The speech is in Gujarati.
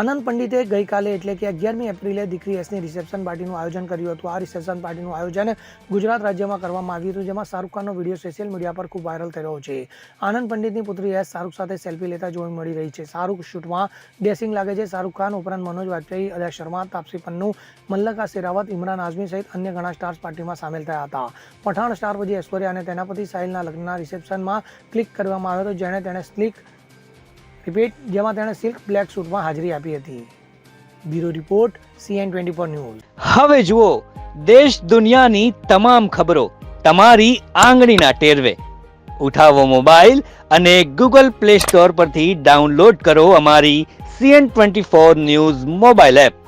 આનંદ પંડિતે ગઈકાલે એટલે કે અગિયારમી એપ્રિલે દીકરી એસની રિસેપ્શન પાર્ટીનું આયોજન કર્યું હતું. આ રિસેપ્શન પાર્ટીનું આયોજન ગુજરાત રાજ્યમાં કરવામાં આવ્યું હતું, જેમાં શાહરૂખ ખાનનો વીડિયો સોશિયલ મીડિયા પર ખૂબ વાયરલ થઈ રહ્યો છે. આનંદ પંડિતની પુત્રી એસ શાહરૂખ સાથે સેલ્ફી લેતા જોવા મળી રહી છે. શાહરૂખ શૂટમાં ડેસિંગ લાગે છે. શાહરૂખ ખાન ઉપરાંત મનોજ વાજપેયી, અજય શર્મા, તાપસી પન્નુ, મલ્લકા શેરાવત, ઇમરાન આઝમી સહિત અન્ય ઘણા સ્ટાર્સ પાર્ટીમાં સામેલ થયા હતા. પઠાણ સ્ટાર પછી ઐશ્વર્યા અને તેના પતિ સાહિલના લગ્નના રિસેપ્શનમાં ક્લિક કરવામાં આવ્યો હતો, જેણે તેણે સ્લિક રિપીટ, જેમાં તેણે સિલ્ક બ્લેક સૂટમાં હાજરી આપી હતી. Bureau report CN twenty four news. હવે જુઓ, દેશ દુનિયાની તમામ ખબરો તમારી આંગળીના ટેરવે. ઉઠાવો મોબાઈલ અને ગૂગલ પ્લે સ્ટોર પરથી ડાઉનલોડ કરો અમારી CN twenty four news mobile app.